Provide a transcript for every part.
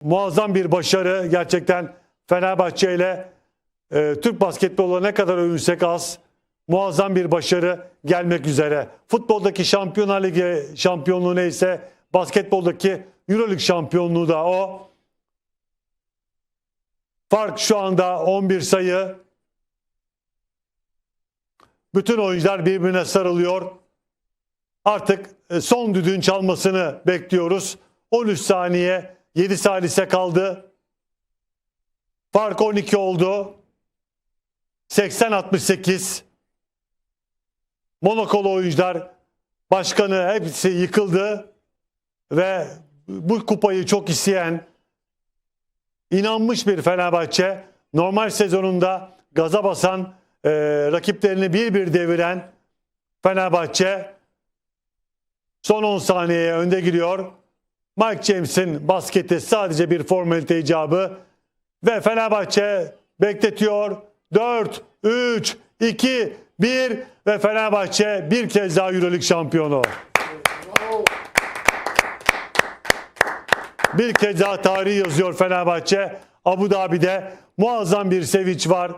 muazzam bir başarı. Gerçekten Fenerbahçe ile e, Türk basketbolu ne kadar övünsek az. Muazzam bir başarı gelmek üzere. Futboldaki Şampiyonlar Ligi şampiyonluğu neyse basketboldaki Euroleague şampiyonluğu da o. Fark şu anda 11 sayı. Bütün oyuncular birbirine sarılıyor. Artık e, son düdüğün çalmasını bekliyoruz. 13 saniye 7 salise kaldı. Fark 12 oldu. 80-68. Monakolu oyuncular başkanı hepsi yıkıldı ve bu kupayı çok isteyen inanmış bir Fenerbahçe normal sezonunda gaza basan e, rakiplerini bir bir deviren Fenerbahçe son 10 saniyeye önde giriyor. Mike James'in basketi sadece bir formalite icabı ve Fenerbahçe bekletiyor. 4, 3, 2, 1 ve Fenerbahçe bir kez daha Euroleague şampiyonu. Bir kez daha tarihi yazıyor Fenerbahçe. Abu Dhabi'de muazzam bir sevinç var.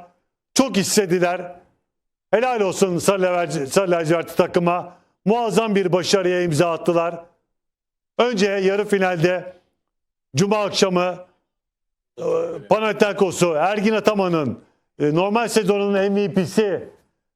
Çok istediler. Helal olsun Sarı Lacivertli takıma. Muazzam bir başarıya imza attılar. Önce yarı finalde Cuma akşamı e, Panathinaikos'u Ergin Ataman'ın e, normal sezonun MVP'si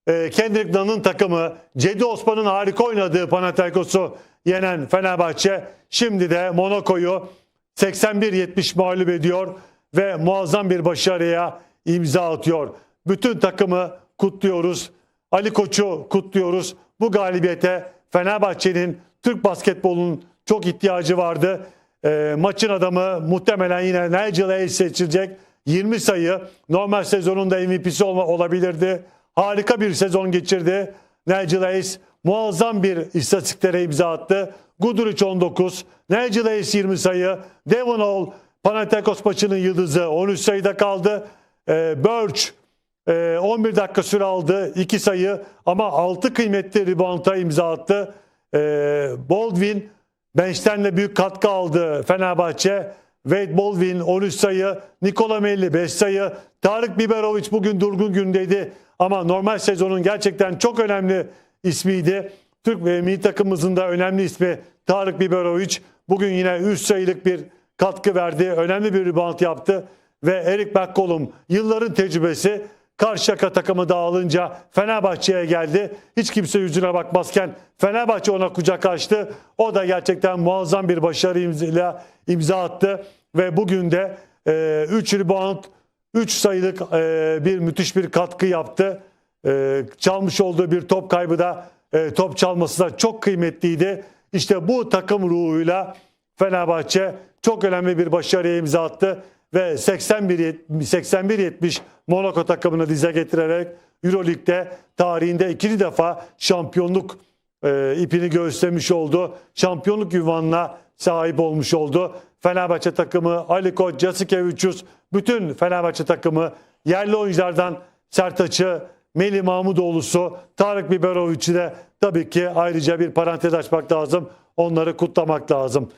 e, Kendrick Nunn'ın takımı Cedi Osman'ın harika oynadığı Panathinaikos'u yenen Fenerbahçe şimdi de Monaco'yu 81-70 mağlup ediyor ve muazzam bir başarıya imza atıyor. Bütün takımı kutluyoruz. Ali Koç'u kutluyoruz. Bu galibiyete Fenerbahçe'nin Türk basketbolunun çok ihtiyacı vardı. E, maçın adamı muhtemelen yine Nigel Hayes seçilecek. 20 sayı normal sezonunda MVP'si olma, olabilirdi. Harika bir sezon geçirdi. Nigel Hayes muazzam bir istatistiklere imza attı. Guduric 19, Nigel Hayes 20 sayı, Devon Hall Panathinaikos maçının yıldızı 13 sayıda kaldı. Ee, Birch e, 11 dakika süre aldı 2 sayı ama 6 kıymetli rebound'a imza attı. Ee, Baldwin bench'ten de büyük katkı aldı Fenerbahçe. Wade Baldwin 13 sayı, Nikola Melli 5 sayı, Tarık Biberovic bugün durgun gündeydi ama normal sezonun gerçekten çok önemli ismiydi. Türk ve milli takımımızın da önemli ismi Tarık Biberovic bugün yine 3 sayılık bir katkı verdi. Önemli bir rebound yaptı ve Erik McCollum yılların tecrübesi Karşıyaka takımı dağılınca Fenerbahçe'ye geldi. Hiç kimse yüzüne bakmazken Fenerbahçe ona kucak açtı. O da gerçekten muazzam bir başarı imza, imza attı. Ve bugün de 3 rebound, 3 sayılık e, bir müthiş bir katkı yaptı. E, çalmış olduğu bir top kaybı da e, top çalması da çok kıymetliydi. İşte bu takım ruhuyla Fenerbahçe çok önemli bir başarıya imza attı ve 81-70 Monaco takımını dize getirerek Euroleague'de tarihinde ikinci defa şampiyonluk e, ipini göğüslemiş oldu. Şampiyonluk yuvanına sahip olmuş oldu. Fenerbahçe takımı, Ali Koç, Jasikevicius, bütün Fenerbahçe takımı yerli oyunculardan Sertaç'ı, Melih Mahmudoğlu'su, Tarık Biberovic'i de tabii ki ayrıca bir parantez açmak lazım. Onları kutlamak lazım.